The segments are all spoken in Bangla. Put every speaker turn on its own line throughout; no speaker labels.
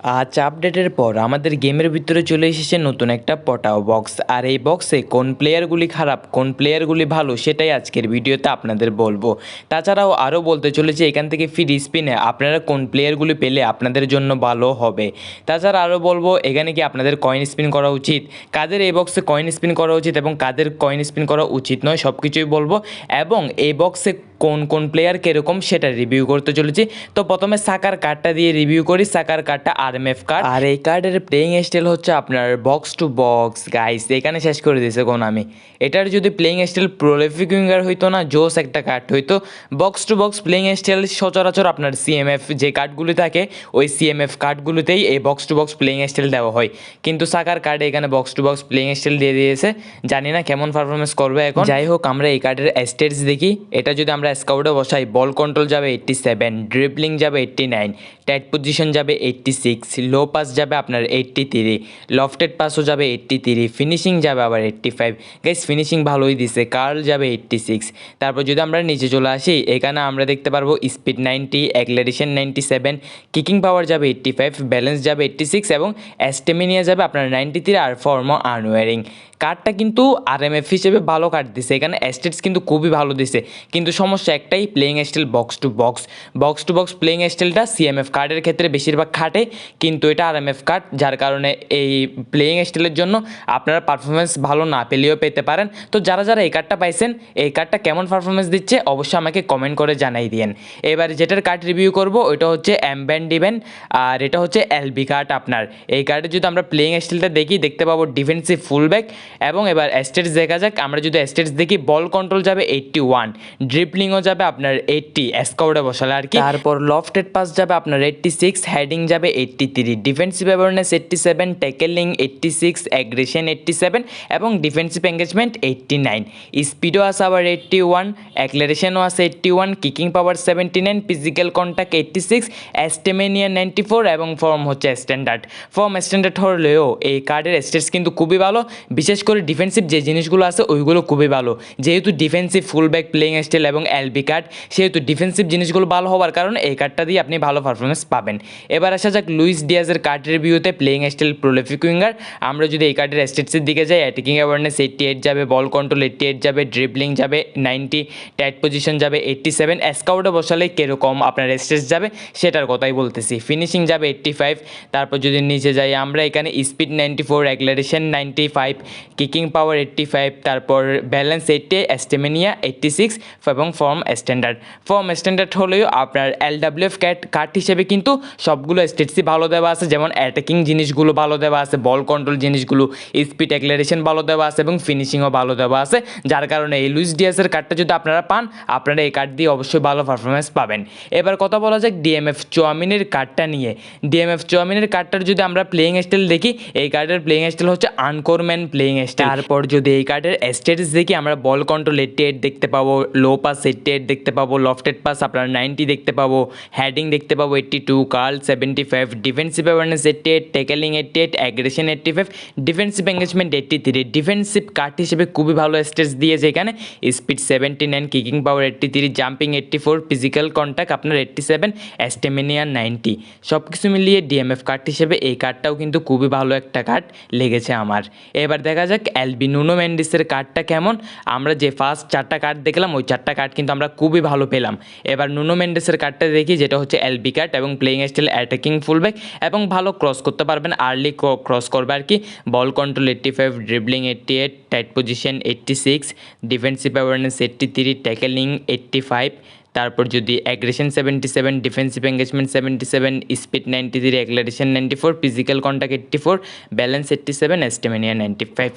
আজ আপডেটের পর আমাদের গেমের ভিতরে চলে এসেছে নতুন একটা পটাও বক্স। আর এই বক্সে কোন প্লেয়ারগুলি খারাপ, কোন প্লেয়ারগুলি ভালো, সেটাই আজকের ভিডিওতে আপনাদের বলব। তাছাড়াও আরও বলতে চলেছি, এখান থেকে ফ্রি স্পিনে আপনারা কোন প্লেয়ারগুলি পেলে আপনাদের জন্য ভালো হবে। তাছাড়া আরও বলব, এখানে কি আপনাদের কয়েন স্পিন করা উচিত? কাদের এই বক্সে কয়েন স্পিন করা উচিত এবং কাদের কয়েন স্পিন করা উচিত নয় সব কিছুই বলব। এবং এই বক্সে কোন কোন প্লেয়ার কীরকম সেটা রিভিউ করতে চলেছি। তো প্রথমে সাকার কার্ডটা দিয়ে রিভিউ করি। সাকার কার্ডটা আর এম এফ কার্ড আর এই কার্ডের প্লেয়িং স্টাইল হচ্ছে আপনার বক্স টু বক্স গাইস এখানে শেষ করে দিয়েছে কোন আমি। এটার যদি প্লেইং স্টাইল প্রলিফিক উইঙ্গার হইতো না জোস একটা কার্ড হইতো। Box to box playing style সচরাচর আপনার সিএমএফ যে কার্ডগুলি থাকে, ওই সিএমএফ কার্ডগুলোতেই এই box to box playing style দেওয়া হয়। কিন্তু সাকার কার্ডে এখানে box to box playing style দিয়ে দিয়েছে। জানি না কেমন পারফরমেন্স করবে এখন। যাই হোক, আমরা এই কার্ডের স্টেটস দেখি। এটা যদি আমরা স্কাউটে বসাই। বল কন্ট্রোল যাবে এইট্টি সেভেন ড্রিবলিং যাবে এইট্টি নাইন টাইট পজিশন যাবে এইট্টি সিক্স লো পাস যাবে আপনার এইট্টি থ্রি লফটেড পাসও যাবে এইট্টি থ্রি ফিনিশিং যাবে আবার এইট্টি ফাইভ গাইস ফিনিশিং ভালোই দিছে কার্ল যাবে এইট্টি সিক্স তারপর যদি আমরা নিচে চলে আসি, এখানে আমরা দেখতে পারব speed ninety acceleration ninety seven kicking power যাবে এইট্টি ফাইভ ব্যালেন্স যাবে এইট্টি সিক্স এবং অ্যাস্টেমিনিয়া যাবে আপনার নাইনটি থ্রি আর ফর্ম আনওয়ারিং কার্ডটা কিন্তু আর এম এফ হিসেবে ভালো কার্ড দিছে, এখানে অ্যাস্টেটস কিন্তু খুবই ভালো দিছে। কিন্তু সমস্যা একটাই playing style box to box box to box playing স্টাইলটা সিএমএফ কার্ডের ক্ষেত্রে বেশিরভাগ খাটে, কিন্তু এটা আর এম কার্ড যার কারণে এই প্লেইং স্টাইলের জন্য আপনারা পারফরমেন্স ভালো না পেলেও পেতে পারেন। তো যারা যারা এই কার্ডটা পাইছেন, এই কার্ডটা কেমন পারফরমেন্স দিচ্ছে, অবশ্যই আমাকে কমেন্ট করে জানাই দিয়েন। এবার যেটার কার্ড রিভিউ করব, ওইটা হচ্ছে অ্যাম্ব্যান্ড ডিভেন আর এটা হচ্ছে এলবি কার্ড আপনার। এই কার্ডে যদি আমরা প্লেইং স্টাইলটা দেখি, দেখতে পাবো ডিফেন্সিভ ফুলব্যাক এবং এবার স্টেটস দেখা যাক। আমরা যদি স্টেটস দেখি বল কন্ট্রোল যাবে এইট্টি ওয়ান ড্রিপলিংও যাবে, আপনার এইট্টি স্কাউটে বসালে আর কি। তারপর লফটেড পাস যাবে, আপনার এইট্টি সিক্স হেডিং যাবে eighty three defensive awareness eighty seven tackling eighty six aggression eighty seven এবং ডিফেন্সিভ এঙ্গেজমেন্ট এইট্টি নাইন স্পিডও আছে আবার এইট্টি ওয়ান অ্যাক্লারেশনও আছে eighty one kicking power seventy nine physical contact eighty six stamina ninety four এবং ফর্ম হচ্ছে স্ট্যান্ডার্ড ফর্ম স্ট্যান্ডার্ড হলেও এই কার্ডের স্টেটস কিন্তু খুবই ভালো। বিশেষ করে ডিফেন্সিভ যে জিনিসগুলো আছে, ওইগুলো খুবই ভালো। যেহেতু ডিফেন্সিভ ফুলব্যাক প্লেইং স্টাইল এবং এলবি কার্ড সেহেতু ডিফেন্সিভ জিনিসগুলো ভালো হওয়ার কারণে এই কার্ডটা দিয়ে আপনি ভালো পারফরমেন্স পাবেন। এবার আসা যাক লুইস ডিয়াজের কার্ড রিভিউতে প্লেইং স্টাইল প্রোলিফিক উইঙ্গার আমরা যদি এই কার্ডের স্টেটসের দিকে যাই অ্যাটাকিং অ্যাওয়ারনেস এইট্টি এইট যাবে বল কন্ট্রোল এইট্টি এইট যাবে ড্রিবলিং যাবে নাইনটি টাইট পজিশন যাবে এইটটি সেভেন স্কাউটে বসালে কীরকম আপনার স্টেটস যাবে, সেটার কথাই বলতেছি। ফিনিশিং যাবে এইট্টি ফাইভ তারপর যদি নিচে যাই, আমরা এখানে speed ninety four acceleration ninety five kicking power eighty five তারপর balance eighty stamina eighty six এবং ফর্ম স্ট্যান্ডার্ড ফর্ম স্ট্যান্ডার্ড হলেও আপনার এল ডাব্লিউ এফ ক্যাট কার্ড হিসেবে কিন্তু সবগুলো স্টেটসই ভালো দেওয়া আছে। যেমন অ্যাটাকিং জিনিসগুলো ভালো দেওয়া আছে বল কন্ট্রোল জিনিসগুলো স্পিড অ্যাক্লারেশন ভালো দেওয়া আছে এবং ফিনিশিংও ভালো দেওয়া আছে। যার কারণে এই লুইস ডিএসের কার্ডটা যদি আপনারা পান, আপনারা এই কার্ড দিয়ে অবশ্যই ভালো পারফরমেন্স পাবেন। এবার কথা বলা যাক ডিএমএফ চোয়ামিনের কার্ডটা নিয়ে। ডিএমএফ চোয়ামিনের কার্ডটার যদি আমরা প্লেইং স্টাইল দেখি, এই কার্ডের প্লেইং স্টাইল হচ্ছে আনকোরম্যান প্লেইং স্টাইল তারপর যদি এই কার্ডের স্টেটাস দেখি, আমরা বল কন্ট্রোল এইটটি এইট দেখতে পাবো লো পাস এইট দেখতে পাবো লফটেড পাস আপনার নাইনটি দেখতে পাবো হ্যাডিং দেখতে পাবো eighty two curl seventy five defensive awareness eighty eight tackling eighty eight aggression eighty five defensive engagement eighty three defensive card হিসেবে খুবই ভালো স্টেজ দিয়েছে এখানে। Speed seventy nine kicking power eighty three jumping eighty four physical contact আপনার এইটটি সেভেন অ্যাস্টেমিনিয়া নাইনটি সব কিছু মিলিয়ে ডিএমএফ কার্ড হিসেবে এই কার্ডটাও কিন্তু খুবই ভালো একটা কার্ড লেগেছে আমার। এবার দেখা যাক এলবি নুনো মেন্ডিসের কার্ডটা কেমন। আমরা যে ফার্স্ট চারটা কার্ড দেখলাম, ওই চারটা কার্ড কিন্তু আমরা খুবই ভালো পেলাম। এবার নুনো মেন্ডেসের কার্ডটা দেখি, যেটা হচ্ছে এলবি কার্ড এবং প্লেইং স্টাইল অ্যাটাকিং ফুলব্যাক এবং ভালো ক্রস করতে পারবেন। আর্লি ক্রস করবে আর কি। Ball control eighty five dribbling eighty eight tight position eighty six defensive awareness eighty three tackling eighty five তারপর যদি aggression seventy seven defensive engagement seventy seven speed ninety three acceleration ninety four physical contact eighty four balance eighty seven stamina ninety five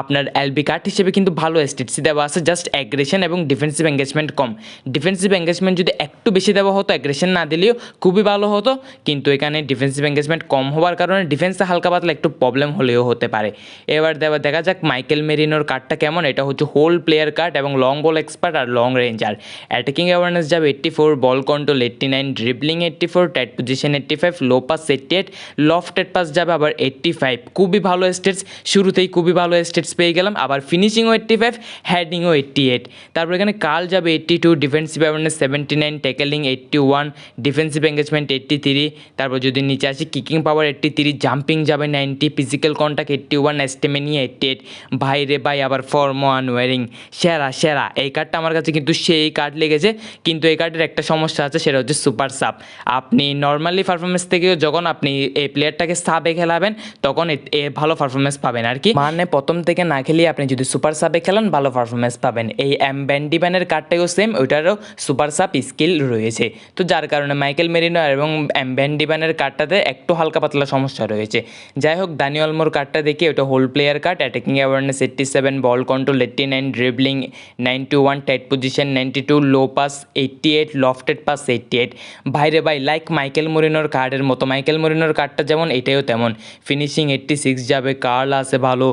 আপনার এলবি কার্ড হিসেবে কিন্তু ভালো এসটিসি দেওয়া আছে জাস্ট অ্যাগ্রেশন এবং ডিফেন্সিভ এঙ্গেজমেন্ট কম। ডিফেন্সিভ এঙ্গেজমেন্ট যদি একটু বেশি দেওয়া হতো অ্যাগ্রেশন না দিলেও খুবই ভালো হতো, কিন্তু এখানে ডিফেন্সিভ এঙ্গেজমেন্ট কম হওয়ার কারণে ডিফেন্সে হালকা পাতলা, একটু প্রবলেম হলেও হতে পারে। এবার দেওয়া, দেখা যাক মাইকেল মেরিনোর কার্ডটা কেমন। এটা হচ্ছে হোল প্লেয়ার কার্ড এবং লং বল এক্সপার্ট আর long ranger attacking awareness awareness যাবে eighty four ball control eighty nine dribbling eighty four tight position eighty five low pass eighty eight lofted pass যাবে আবার এইট্টি ফাইভ খুবই ভালো স্টেটস শুরুতেই খুবই ভালো স্টেটস পেয়ে গেলাম। আবার ফিনিশিংও এইট্টি ফাইভ হ্যাডিংও এইট্টি এইট তারপর এখানে কাল যাবে eighty two defensive awareness seventy nine tackling eighty one defensive engagement eighty three তারপর যদি নিচে আসি kicking power eighty three jumping যাবে ninety physical contact eighty one stamina eighty eight ভাই রে ভাই, আবার ফর্ম ওয়ান ওয়ারিং সেরা সেরা। এই কার্ডটা আমার কাছে কিন্তু সেই কার্ড লেগেছে। কিন্তু এই কার্ডের একটা সমস্যা আছে, সেটা হচ্ছে সুপার সাপ আপনি নর্মালি পারফরমেন্স থেকেও যখন আপনি এই প্লেয়ারটাকে সাবে খেলাবেন, তখন এ- ভালো পারফরমেন্স পাবেন। আর কি? মানে প্রথম থেকে না খেলিয়ে আপনি যদি সুপার সাবে খেলেন, ভালো পারফরমেন্স পাবেন। এই এম ব্যান্ডিব্যানের কার্ডটাও সেম ওইটারও সুপার সাপ স্কিল রয়েছে। তো যার কারণে মাইকেল মেরিনো এবং এম ব্যান্ডিব্যানের কার্ডটাতে একটু হালকা পাতলা সমস্যা রয়েছে। যাই হোক, দানিয়াল মোর কার্ডটা দেখি, ওটা hole player card attacking awareness eighty seven ball control eighty nine dribbling ninety one tight position ninety two low pass eighty eight lofted pass eighty eight ভাইরে ভাই লাইক মাইকেল মরিনোর কার্ডের মতো। মাইকেল মরিনোর কার্ডটা যেমন এটাও তেমন। ফিনিশিং এইটটি সিক্স যাবে কার্ল আছে ভালো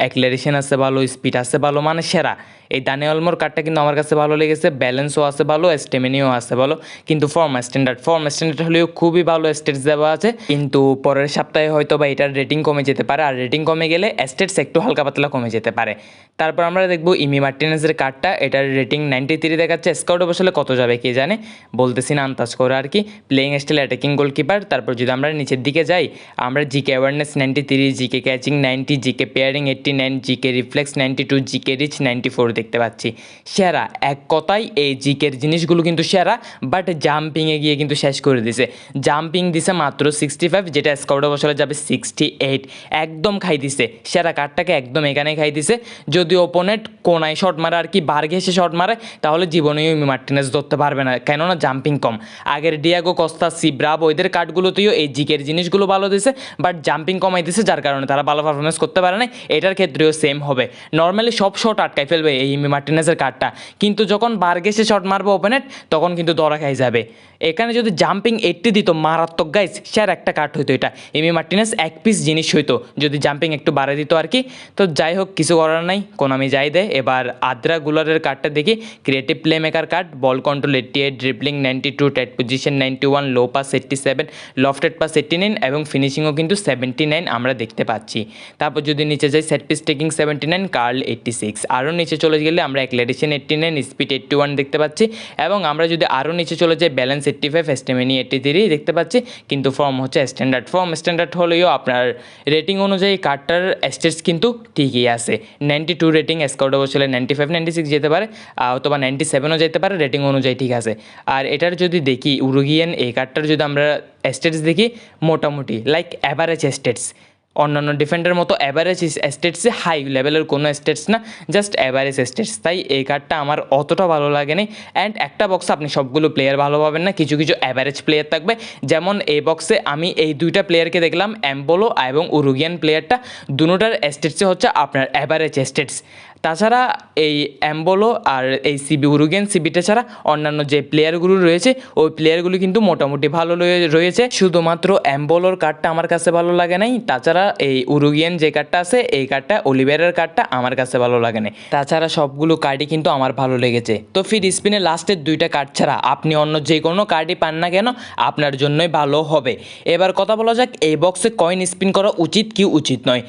অ্যাক্লারেশন আছে ভালো স্পিড আছে ভালো মানে সেরা। এই দানে অলমোর কার্ডটা কিন্তু আমার কাছে ভালো লেগেছে ব্যালেন্সও আছে ভালো স্টেমিনিও আছে ভালো, কিন্তু ফর্ম স্ট্যান্ডার্ড ফর্ম স্ট্যান্ডার্ড হলেও খুবই ভালো স্টেটস দেওয়া আছে। কিন্তু পরের সপ্তাহে হয়তো বা এটার রেটিং কমে যেতে পারে, আর রেটিং কমে গেলে স্টেটস একটু হালকা পাতলা কমে যেতে পারে। তারপর আমরা দেখব ইমি মার্টিনেসের কার্ডটা, এটার রেটিং নাইনটি থ্রি দেখাচ্ছে স্কাউটে বসলে কত যাবে কে জানে? বলতেছি না, আন্দাজ করে আর কি। প্লেইং স্টাইল অ্যাটাকিং গোলকিপার তারপর যদি আমরা নিচের দিকে যাই, আমরা GK awareness ninety three GK catching ninety GK parrying eighty nine GK reflex ninety two GK reach ninety four দেখতে পাচ্ছি। সেরা, এক কথায় এই জিকের জিনিসগুলো কিন্তু সেরা বাট জাম্পিংয়ে গিয়ে কিন্তু শেষ করে দিছে। জাম্পিং দিছে মাত্র সিক্সটি ফাইভ যেটা স্কাউটে বসলে যাবে সিক্সটি এইট একদম খাই দিছে। সেরা কার্ডটাকে একদম এখানে খাই দিছে। যদি ওপোনেন্ট কোনায় শট মারে আর কি বার ঘেসে শট মারে, তাহলে জীবনেও মার্টিনেস ধরতে পারবে না, কেননা জাম্পিং কম। আগের ডিয়াগো কস্তা সিব্রাব ওইদের কার্ডগুলোতেও এই জিকের জিনিসগুলো ভালো দিছে বাট জাম্পিং কমাই দিছে, যার কারণে তারা ভালো পারফরমেন্স করতে পারে না এটার ক্ষেত্রেও সেম হবে। নর্মালি সব শট আটকাই ফেলবে এই মার্টিনেসের কার্ডটা। কিন্তু যখন বার ঘেসে শট মারবে ওপেনেন্ট তখন কিন্তু দরা খাই যাবে। এখানে যদি জাম্পিং এইটটি দিত, মারাত্মক গাইস স্যার একটা কার্ড হইতো এটা। এমি মার্টিনেস এক পিস জিনিস হইতো, যদি জাম্পিং একটু বাড়ে দিত আর কি। তো যাই হোক, কিছু করার নাই কোন আমি যাই দেয় এবার আদ্রা গুলারের কার্ডটা দেখি। Creative playmaker card ball control eighty eight dribbling ninety two tight position ninety one low pass eighty seven lofted pass eighty nine এবং ফিনিশিংও কিন্তু সেভেন্টি নাইন আমরা দেখতে পাচ্ছি। তারপর যদি নিচে যাই set piece taking seventy nine curl eighty six আরও নিচে চলে গেলে আমরা acceleration eighty nine speed eighty one দেখতে পাচ্ছি। এবং আমরা যদি আরও নিচে চলে যাই balance eighty five stamina eighty three দেখতে পাচ্ছি। কিন্তু ফর্ম হচ্ছে স্ট্যান্ডার্ড ফর্ম স্ট্যান্ডার্ড হলেও আপনার রেটিং অনুযায়ী কার্ডটার স্টেটস কিন্তু ঠিকই আছে। নাইনটি টু রেটিং স্কাউটে বসলে নাইনটি ফাইভ নাইনটি সিক্স যেতে পারে অথবা নাইনটি সেভেনও যেতে পারে রেটিং অনুযায়ী ঠিক আছে। আর এটার যদি দেখি, উরুগিয়ান, এই কার্ডটার যদি আমরা স্টেটস দেখি, মোটামুটি লাইক অ্যাভারেজ স্টেটস অন্যান্য ডিফেন্ডের মতো অ্যাভারেজ স্টেটসে হাই লেভেলের কোনো স্টেটস না জাস্ট অ্যাভারেজ স্টেটস তাই এই কার্ডটা আমার অতটা ভালো লাগেনি। অ্যান্ড একটা বক্সে আপনি সবগুলো প্লেয়ার ভালো পাবেন না, কিছু কিছু অ্যাভারেজ প্লেয়ার থাকবে। যেমন এই বক্সে আমি এই দুইটা প্লেয়ারকে দেখলাম অ্যাম্বোলো এবং উরুগিয়ান প্লেয়ারটা দুটার স্টেটসে হচ্ছে আপনার অ্যাভারেজ স্টেটস তাছাড়া এই অ্যাম্বোলো আর এই সিবি উরুগিয়ান সিবিটা ছাড়া অন্যান্য যে প্লেয়ারগুলো রয়েছে, ওই প্লেয়ারগুলো কিন্তু মোটামুটি ভালো রয়ে- রয়েছে। শুধুমাত্র অ্যাম্বোলোর কার্ডটা আমার কাছে ভালো লাগে নাই। তাছাড়া এই উরুগিয়ান যে কার্ডটা আছে, এই কার্ডটা অলিভেরের কার্ডটা আমার কাছে ভালো লাগে নাই। তাছাড়া সবগুলো কার্ডই কিন্তু আমার ভালো লেগেছে। তো ফির স্পিনে লাস্টের দুইটা কার্ড ছাড়া আপনি অন্য যে কোনো কার্ডই পান না কেন, আপনার জন্যই ভালো হবে। এবার কথা বলা যাক, এই বক্সে কয়েন স্পিন করা উচিত কি উচিত নয়?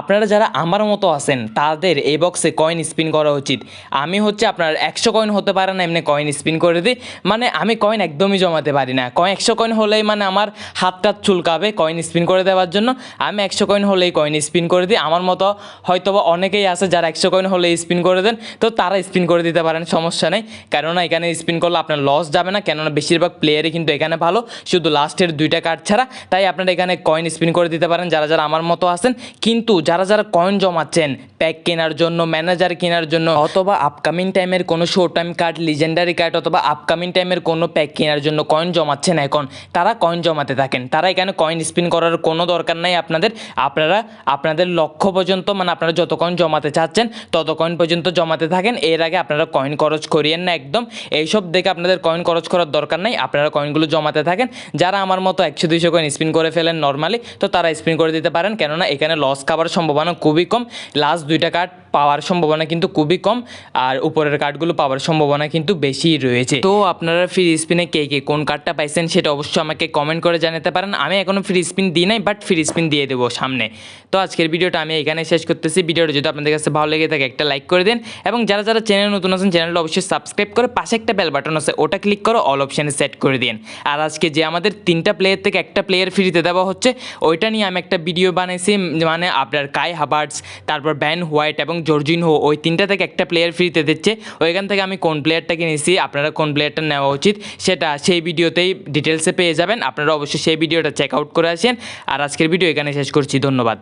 আপনারা যারা আমার মতো আছেন, তাদের এই বক্সে কয়েন স্পিন করা উচিত। আমি হচ্ছে আপনার একশো কয়েন হতে পারে না, এমনি কয়েন স্পিন করে দিই। মানে আমি কয়েন একদমই জমাতে পারি না। কয়েন একশো কয়েন হলেই মানে আমার হাতটা চুলকাবে কয়েন স্পিন করে দেওয়ার জন্য। আমি একশো কয়েন হলেই কয়েন স্পিন করে দিই। আমার মতো হয়তো বা অনেকেই আছে যারা একশো কয়েন হলে স্পিন করে দেন। তো তারা স্পিন করে দিতে পারেন, সমস্যা নেই। কেননা এখানে স্পিন করলে আপনার লস যাবে না। কেননা বেশিরভাগ প্লেয়ারই কিন্তু এখানে ভালো। শুধু লাস্টের দুইটা কার্ড ছাড়া। তাই আপনারা এখানে কয়েন স্পিন করে দিতে পারেন, যারা যারা আমার মতো আছেন। কিন্তু যারা যারা কয়েন জমাচ্ছেন প্যাক কেনার জন্য ম্যানেজার কেনার জন্য, অথবা আপকামিং টাইমের কোনো show time card legendary card অথবা আপকামিং টাইমের কোনো প্যাক কেনার জন্য কয়েন জমাচ্ছেন এখন, তারা কয়েন জমাতে থাকেন। তারা এখানে কয়েন স্পিন করার কোনো দরকার নাই আপনাদের। আপনারা, আপনাদের লক্ষ্য পর্যন্ত মানে আপনারা যত কয়েন জমাতে চাচ্ছেন, তত কয়েন পর্যন্ত জমাতে থাকেন। এর আগে আপনারা কয়েন খরচ করিয়েন না একদম। এইসব দেখে আপনাদের কয়েন খরচ করার দরকার নাই। আপনারা কয়েনগুলো জমাতে থাকেন। যারা আমার মতো একশো দুইশো কয়েন স্পিন করে ফেলেন নর্মালি তো তারা স্পিন করে দিতে পারেন। কেননা এখানে লস খাবার সম্ভাবনা খুবই কম। লাস্ট দুইটা কার্ড পাওয়ার সম্ভাবনা কিন্তু খুবই কম আর উপরের কার্ডগুলো পাওয়ার সম্ভাবনা কিন্তু বেশি রয়েছে। তো আপনারা ফ্রি স্পিনে কে কে কোন কার্ডটা পাইছেন সেটা অবশ্যই আমাকে কমেন্ট করে জানাতে পারেন। আমি এখনও ফ্রি স্পিন দিই নাই বাট ফ্রি স্পিন দিয়ে দেবো সামনে। তো আজকের ভিডিওটা আমি এখানে শেষ করতেছি। ভিডিওটা যদি আপনাদের কাছে ভালো লেগে থাকে একটা লাইক করে দিন এবং যারা যারা চ্যানেল নতুন আছেন চ্যানেলটা অবশ্যই সাবস্ক্রাইব করে পাশে একটা বেল বাটন আছে, ওটা ক্লিক করো অল অপশানে সেট করে দিন। আর আজকে যে আমাদের তিনটা প্লেয়ার থেকে একটা প্লেয়ার ফ্রিতে দেওয়া হচ্ছে, ওইটা নিয়ে আমি একটা ভিডিও বানাইছি মানে আপনার কাই হাবার্টস তারপর ব্যান হোয়াইট এবং জর্জিনহো ওই তিনটা থেকে একটা প্লেয়ার ফ্রিতে দিচ্ছে। ওইখান থেকে আমি কোন প্লেয়ারটাকে নিয়েছি আপনারা কোন প্লেয়ারটা নেওয়া উচিত, সেটা সেই ভিডিওতেই ডিটেলসে পেয়ে যাবেন। আপনারা অবশ্যই সেই ভিডিওটা চেক আউট করে আসেন। আর আজকের ভিডিও এখানে শেষ করছি, ধন্যবাদ।